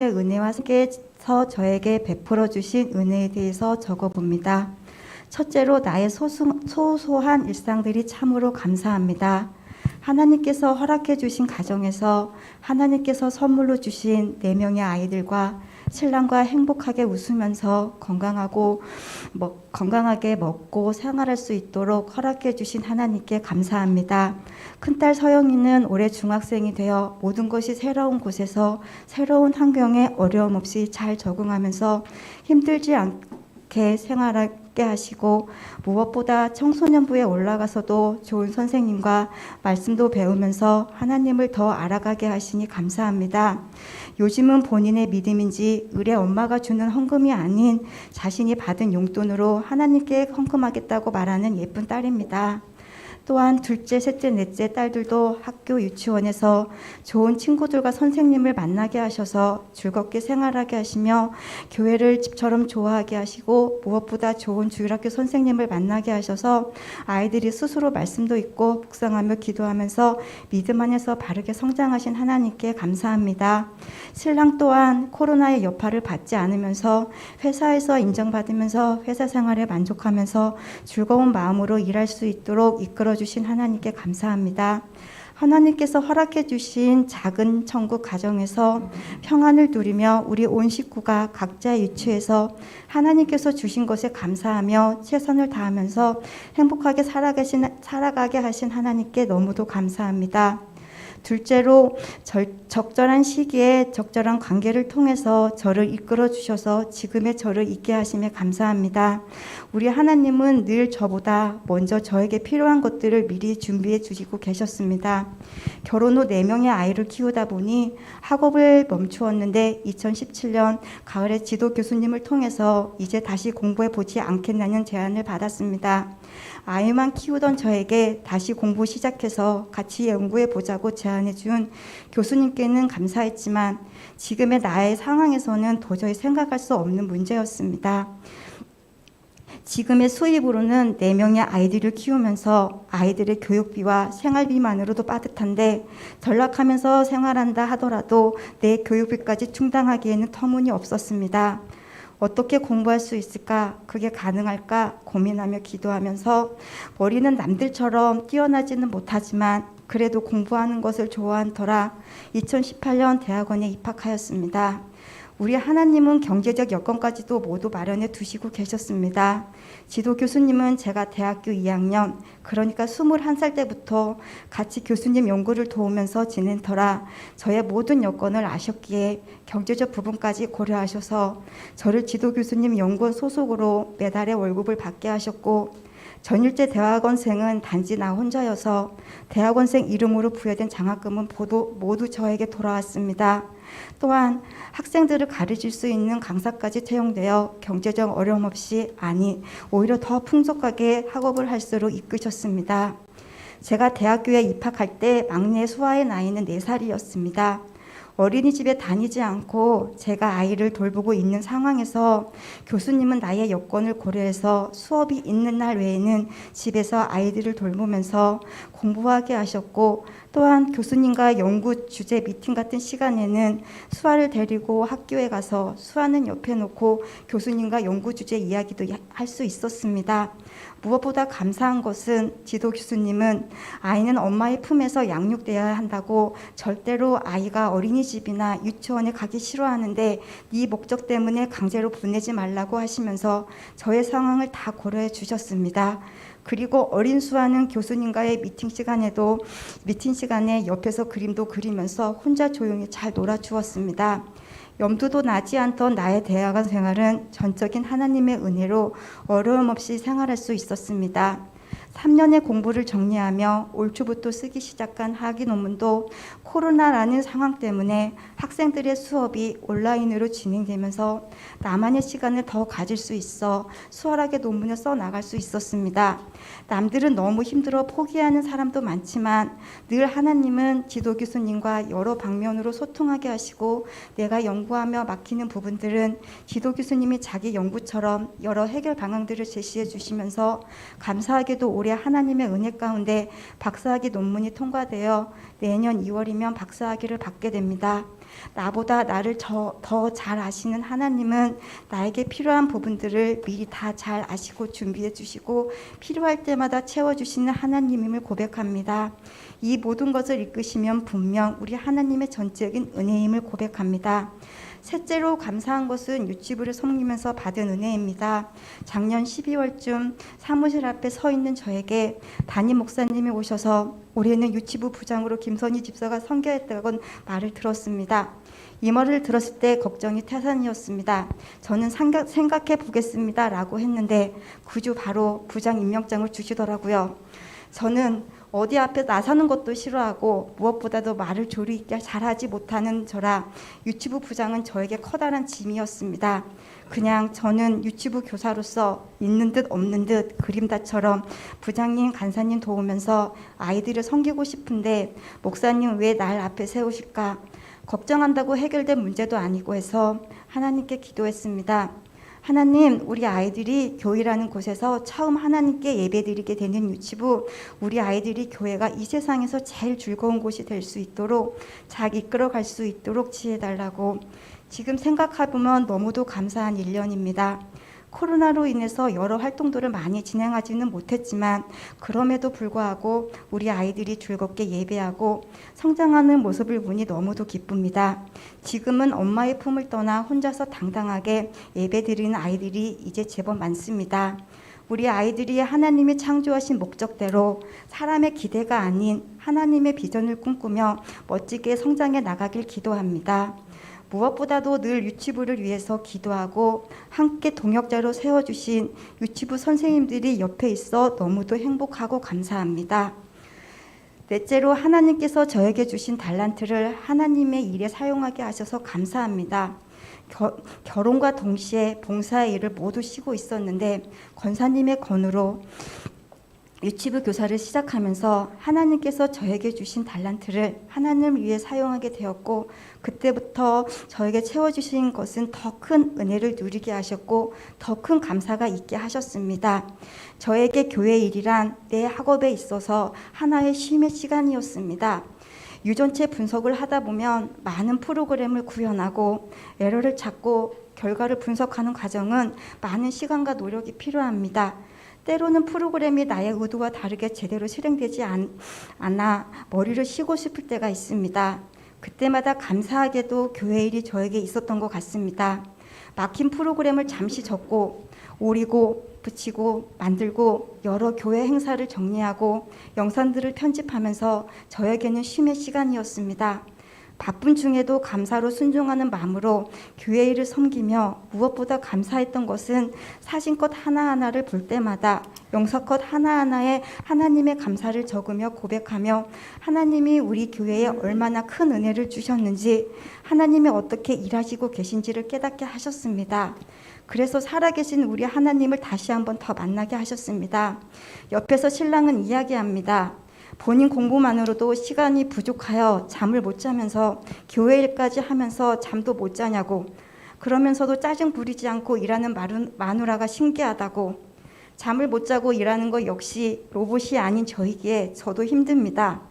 은혜와 함께서 저에게 베풀어 주신 은혜에 대해서 적어 봅니다. 첫째로 나의 소소한 일상들이 참으로 감사합니다. 하나님께서 허락해 주신 가정에서 하나님께서 선물로 주신 네 명의 아이들과 신랑과 행복하게 웃으면서 건강하고 먹, 건강하게 먹고 생활할 수 있도록 허락해 주신 하나님께 감사합니다. 큰딸 서영이는 올해 중학생이 되어 모든 것이 새로운 곳에서 새로운 환경에 어려움 없이 잘 적응하면서 힘들지 않 게 생활하게 하시고 무엇보다 청소년부에 올라가서도 좋은 선생님과 말씀도 배우면서 하나님을 더 알아가게 하시니 감사합니다. 요즘은 본인의 믿음인지 을의 엄마가 주는 헌금이 아닌 자신이 받은 용돈으로 하나님께 헌금하겠다고 말하는 예쁜 딸입니다. 또한 둘째, 셋째, 넷째 딸들도 학교 유치원에서 좋은 친구들과 선생님을 만나게 하셔서 즐겁게 생활하게 하시며 교회를 집처럼 좋아하게 하시고 무엇보다 좋은 주일학교 선생님을 만나게 하셔서 아이들이 스스로 말씀도 읽고 묵상하며 기도하면서 믿음 안에서 바르게 성장하신 하나님께 감사합니다. 신랑 또한 코로나의 여파를 받지 않으면서 회사에서 인정받으면서 회사 생활에 만족하면서 즐거운 마음으로 일할 수 있도록 이끌어 주신 하나님께 감사합니다. 하나님께서 허락해 주신 작은 천국 가정에서 평안을 누리며 우리 온 식구가 각자 유치해서 하나님께서 주신 것에 감사하며 최선을 다하면서 행복하게 살아가신, 살아가게 하신 하나님께 너무도 감사합니다. 둘째로 절, 적절한 시기에 적절한 관계를 통해서 저를 이끌어 주셔서 지금의 저를 있게 하심에 감사합니다. 우리 하나님은 늘 저보다 먼저 저에게 필요한 것들을 미리 준비해 주시고 계셨습니다. 결혼 후 4명의 아이를 키우다 보니 학업을 멈추었는데 2017년 가을에 지도 교수님을 통해서 이제 다시 공부해 보지 않겠다는 제안을 받았습니다. 아이만 키우던 저에게 다시 공부 시작해서 같이 연구해 보자고 제안해 준 교수님께는 감사했지만 지금의 나의 상황에서는 도저히 생각할 수 없는 문제였습니다. 지금의 수입으로는 네명의 아이들을 키우면서 아이들의 교육비와 생활비만으로도 빠듯한데 전락하면서 생활한다 하더라도 내 교육비까지 충당하기에는 터무니 없었습니다. 어떻게 공부할 수 있을까? 그게 가능할까? 고민하며 기도하면서 머리는 남들처럼 뛰어나지는 못하지만 그래도 공부하는 것을 좋아한 터라 2018년 대학원에 입학하였습니다. 우리 하나님은 경제적 여건까지도 모두 마련해 두시고 계셨습니다. 지도 교수님은 제가 대학교 2학년, 그러니까 21살 때부터 같이 교수님 연구를 도우면서 지낸 터라 저의 모든 여건을 아셨기에 경제적 부분까지 고려하셔서 저를 지도 교수님 연구원 소속으로 매달의 월급을 받게 하셨고 전일제 대학원생은 단지 나 혼자여서 대학원생 이름으로 부여된 장학금은 모두, 저에게 돌아왔습니다. 또한 학생들을 가르칠 수 있는 강사까지 채용되어 경제적 어려움 없이 아니 오히려 더 풍족하게 학업을 할수록 이끄셨습니다. 제가 대학교에 입학할 때 막내 수아의 나이는 4살이었습니다. 어린이집에 다니지 않고 제가 아이를 돌보고 있는 상황에서 교수님은 나의 여건을 고려해서 수업이 있는 날 외에는 집에서 아이들을 돌보면서 공부하게 하셨고 또한 교수님과 연구 주제 미팅 같은 시간에는 수아를 데리고 학교에 가서 수아는 옆에 놓고 교수님과 연구 주제 이야기도 할 수 있었습니다. 무엇보다 감사한 것은 지도 교수님은 아이는 엄마의 품에서 양육되어야 한다고 절대로 아이가 어린이집이나 유치원에 가기 싫어하는데 네 목적 때문에 강제로 보내지 말라고 하시면서 저의 상황을 다 고려해 주셨습니다. 그리고 어린 수아는 교수님과의 미팅 시간에도 미팅 시간에 옆에서 그림도 그리면서 혼자 조용히 잘 놀아주었습니다. 염두도 나지 않던 나의 대학원 생활은 전적인 하나님의 은혜로 어려움 없이 생활할 수 있었습니다. 3년의 공부를 정리하며 올 초부터 쓰기 시작한 학위 논문도 코로나라는 상황 때문에 학생들의 수업이 온라인으로 진행되면서 나만의 시간을 더 가질 수 있어 수월하게 논문을 써 나갈 수 있었습니다. 남들은 너무 힘들어 포기하는 사람도 많지만 늘 하나님은 지도 교수님과 여러 방면으로 소통하게 하시고 내가 연구하며 막히는 부분들은 지도 교수님이 자기 연구처럼 여러 해결 방안들을 제시해 주시면서 감사하게도 올해 올해 하나님의 은혜 가운데 박사학위 논문이 통과되어 내년 2월이면 박사학위를 받게 됩니다. 나보다 나를 더 잘 아시는 하나님은 나에게 필요한 부분들을 미리 다 잘 아시고 준비해 주시고 필요할 때마다 채워 주시는 하나님임을 고백합니다. 이 모든 것을 이끄시면 분명 우리 하나님의 전적인 은혜임을 고백합니다. 셋째로 감사한 것은 유치부를 섬기면서 받은 은혜입니다. 작년 12월쯤 사무실 앞에 서 있는 저에게 담임 목사님이 오셔서 올해는 유치부 부장으로 김선희 집사가 선교했다고 말을 들었습니다. 이 말을 들었을 때 걱정이 태산이었습니다. 저는 생각, 생각해 보겠습니다. 라고 했는데 구주 바로 부장 임명장을 주시더라고요. 저는 어디 앞에 나서는 것도 싫어하고 무엇보다도 말을 조리 있게 잘하지 못하는 저라 유치부 부장은 저에게 커다란 짐이었습니다. 그냥 저는 유치부 교사로서 있는 듯 없는 듯 그림다처럼 부장님, 간사님 도우면서 아이들을 섬기고 싶은데 목사님 왜 날 앞에 세우실까? 걱정한다고 해결된 문제도 아니고 해서 하나님께 기도했습니다. 하나님, 우리 아이들이 교회라는 곳에서 처음 하나님께 예배드리게 되는 유치부, 우리 아이들이 교회가 이 세상에서 제일 즐거운 곳이 될 수 있도록 잘 이끌어갈 수 있도록 지혜달라고 지금 생각해보면 너무도 감사한 일년입니다. 코로나로 인해서 여러 활동들을 많이 진행하지는 못했지만 그럼에도 불구하고 우리 아이들이 즐겁게 예배하고 성장하는 모습을 보니 너무도 기쁩니다. 지금은 엄마의 품을 떠나 혼자서 당당하게 예배 드리는 아이들이 이제 제법 많습니다. 우리 아이들이 하나님이 창조하신 목적대로 사람의 기대가 아닌 하나님의 비전을 꿈꾸며 멋지게 성장해 나가길 기도합니다. 무엇보다도 늘 유치부를 위해서 기도하고 함께 동역자로 세워주신 유치부 선생님들이 옆에 있어 너무도 행복하고 감사합니다. 넷째로 하나님께서 저에게 주신 달란트를 하나님의 일에 사용하게 하셔서 감사합니다. 겨, 결혼과 동시에 봉사의 일을 모두 쉬고 있었는데 권사님의 건으로 유치부 교사를 시작하면서 하나님께서 저에게 주신 달란트를 하나님을 위해 사용하게 되었고 그때부터 저에게 채워주신 것은 더 큰 은혜를 누리게 하셨고 더 큰 감사가 있게 하셨습니다. 저에게 교회 일이란 내 학업에 있어서 하나의 쉼의 시간이었습니다. 유전체 분석을 하다 보면 많은 프로그램을 구현하고 에러를 찾고 결과를 분석하는 과정은 많은 시간과 노력이 필요합니다. 때로는 프로그램이 나의 의도와 다르게 제대로 실행되지 않, 않아 머리를 쉬고 싶을 때가 있습니다. 그때마다 감사하게도 교회 일이 저에게 있었던 것 같습니다. 막힌 프로그램을 잠시 접고 오리고 붙이고 만들고 여러 교회 행사를 정리하고 영상들을 편집하면서 저에게는 쉼의 시간이었습니다. 바쁜 중에도 감사로 순종하는 마음으로 교회 일을 섬기며 무엇보다 감사했던 것은 사진컷 하나하나를 볼 때마다 영서컷 하나하나에 하나님의 감사를 적으며 고백하며 하나님이 우리 교회에 얼마나 큰 은혜를 주셨는지 하나님이 어떻게 일하시고 계신지를 깨닫게 하셨습니다. 그래서 살아계신 우리 하나님을 다시 한번 더 만나게 하셨습니다. 옆에서 신랑은 이야기합니다. 본인 공부만으로도 시간이 부족하여 잠을 못 자면서 교회 일까지 하면서 잠도 못 자냐고 그러면서도 짜증 부리지 않고 일하는 마누라가 신기하다고 잠을 못 자고 일하는 것 역시 로봇이 아닌 저에게 저도 힘듭니다.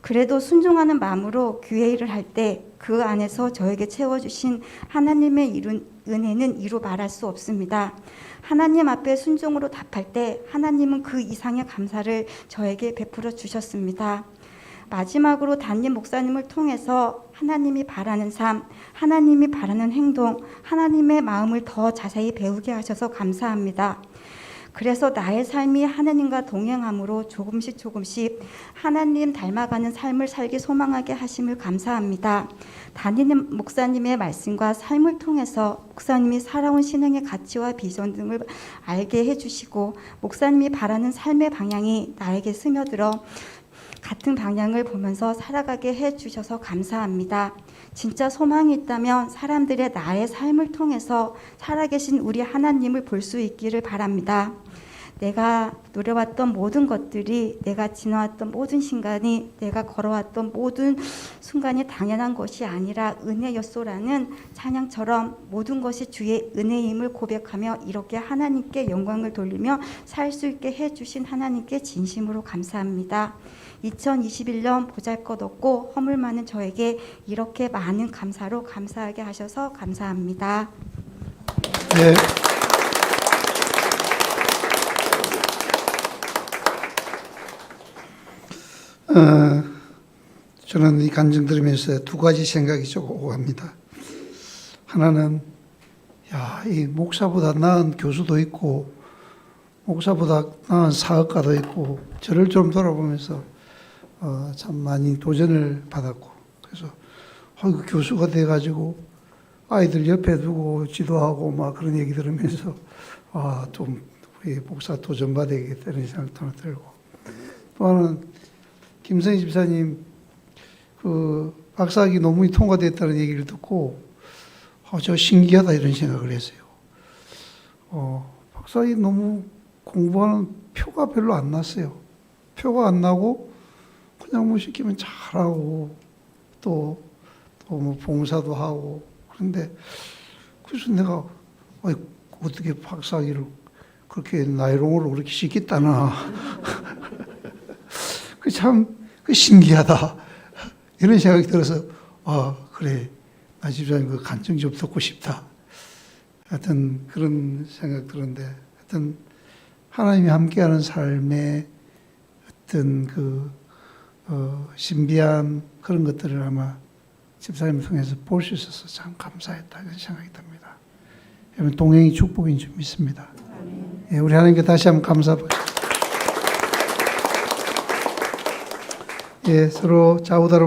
그래도 순종하는 마음으로 교회 일을 할 때 그 안에서 저에게 채워주신 하나님의 이룬 은혜는 이루 말할 수 없습니다. 하나님 앞에 순종으로 답할 때 하나님은 그 이상의 감사를 저에게 베풀어 주셨습니다. 마지막으로 담임 목사님을 통해서 하나님이 바라는 삶, 하나님이 바라는 행동, 하나님의 마음을 더 자세히 배우게 하셔서 감사합니다. 그래서 나의 삶이 하나님과 동행함으로 조금씩 조금씩 하나님 닮아가는 삶을 살기 소망하게 하심을 감사합니다. 담임 목사님의 말씀과 삶을 통해서 목사님이 살아온 신앙의 가치와 비전 등을 알게 해주시고 목사님이 바라는 삶의 방향이 나에게 스며들어 같은 방향을 보면서 살아가게 해 주셔서 감사합니다. 진짜 소망이 있다면 사람들의 나의 삶을 통해서 살아계신 우리 하나님을 볼 수 있기를 바랍니다. 내가 누려왔던 모든 것들이 내가 지나왔던 모든 순간이 내가 걸어왔던 모든 순간이 당연한 것이 아니라 은혜였소라는 찬양처럼 모든 것이 주의 은혜임을 고백하며 이렇게 하나님께 영광을 돌리며 살 수 있게 해주신 하나님께 진심으로 감사합니다. 2021년 보잘 것 없고 허물 많은 저에게 이렇게 많은 감사로 감사하게 하셔서 감사합니다. 네. 어, 저는 이 간증 들으면서 두 가지 생각이 좀 오고 갑니다. 하나는 야, 이 목사보다 나은 교수도 있고 목사보다 나은 사업가도 있고 저를 좀 돌아보면서 어, 참 많이 도전을 받았고 그래서 어, 교수가 돼가지고 아이들 옆에 두고 지도하고 막 그런 얘기 들으면서 아, 좀 우리 목사 도전 받아야겠다는 생각도 들고 또 하나는 김성희 집사님 그 박사학위 논문이 통과됐다는 얘기를 듣고 아, 저 신기하다 이런 생각을 했어요. 어, 박사학위 논문 공부하는 표가 별로 안 났어요. 표가 안 나고 그냥 뭐 시키면 잘하고 또 또 뭐 봉사도 하고 그런데 그래서 내가 아이, 어떻게 박사학위를 그렇게 나이롱으로 그렇게 시켰다나 그참그 신기하다 이런 생각이 들어서 아 그래 나 집사님 그 간증 좀 듣고 싶다 하여튼 그런 생각 들었는데 하여튼 하나님이 함께하는 삶의 어떤 그 어, 신비한 그런 것들을 아마 집사님 통해서 볼 수 있어서 참 감사했다 이런 생각이 듭니다. 여러분 동행이 축복인 줄 믿습니다. 예, 우리 하나님께 다시 한번 감사. 예, 서로 좌우다로